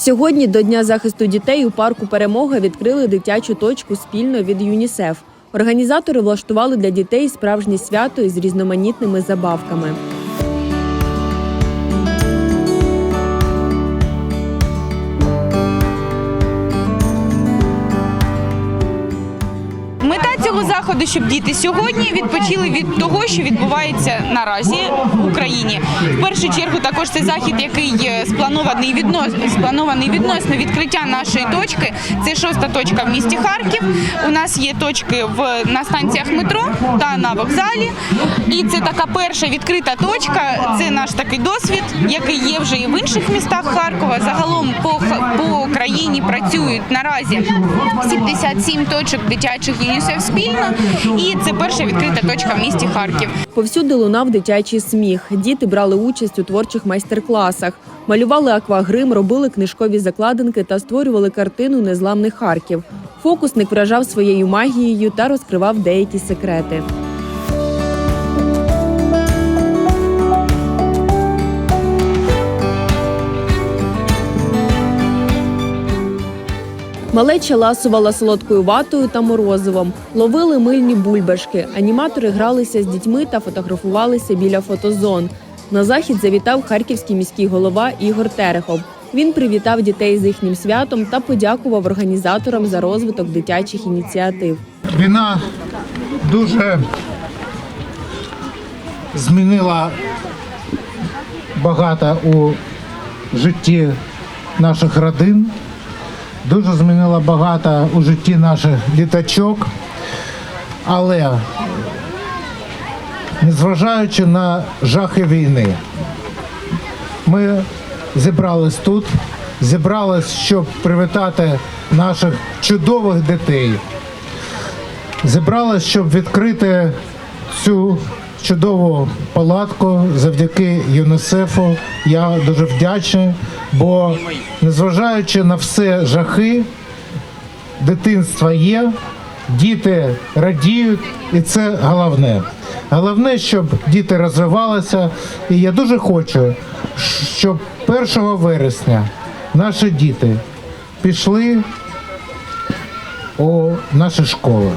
Сьогодні до Дня захисту дітей у парку Перемога відкрили дитячу точку спільно від ЮНІСЕФ. Організатори влаштували для дітей справжнє свято із різноманітними забавками. Заходу, щоб діти сьогодні відпочили від того, що відбувається наразі в Україні. В першу чергу також це захід, який е, спланований віднос спланований відносно відкриття нашої точки. Це шоста точка в місті Харків. У нас є точки в на станціях метро та на вокзалі. І це така перша відкрита точка. Це наш такий досвід, який є вже і в інших містах Харкова. Загалом по по країні працюють наразі 77 точок дитячих ЮНІСЕФ спільно. І це перша відкрита точка в місті Харків. Повсюди лунав дитячий сміх. Діти брали участь у творчих майстер-класах, малювали аквагрим, робили книжкові закладинки та створювали картину Незламний Харків. Фокусник вражав своєю магією та розкривав деякі секрети. Малеча ласувала солодкою ватою та морозивом, ловили мильні бульбашки. Аніматори гралися з дітьми та фотографувалися біля фотозон. На захід завітав харківський міський голова Ігор Терехов. Він привітав дітей з їхнім святом та подякував організаторам за розвиток дитячих ініціатив. Війна дуже змінила багато у житті наших родин, дуже змінила багато у житті наших діточок. Але незважаючи на жахи війни, ми зібрались тут, зібрались, щоб привітати наших чудових дітей зібралась, щоб відкрити цю чудову палатку завдяки ЮНІСЕФу. Я дуже вдячний, бо незважаючи на все жахи, дитинство є, діти радіють, і це головне. Головне, щоб діти розвивалися. І я дуже хочу, щоб 1 вересня наші діти пішли у наші школи.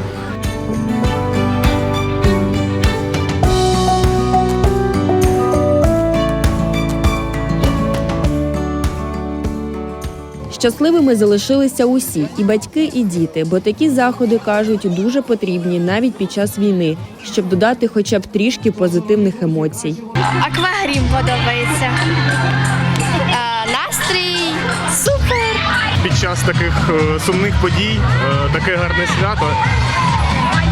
Щасливими залишилися усі і батьки, і діти, бо такі заходи кажуть дуже потрібні навіть під час війни, щоб додати хоча б трішки позитивних емоцій. Аквагрім подобається. А, настрій супер. під час таких е, сумних подій е, таке гарне свято.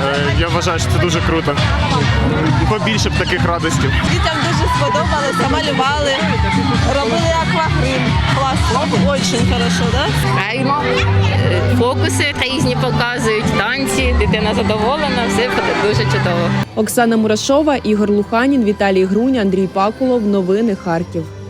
Е, Я вважаю, що це дуже круто. Побільше б таких радостів. Дітям дуже сподобалося, малювали, робили Класно, дуже хорошо, да? Граємо, е, фокуси різні показують, танці, дитина задоволена, все дуже чудово. Оксана Мурашова, Ігор Луханін, Віталій Грунь, Андрій Пакулов. Новини Харків.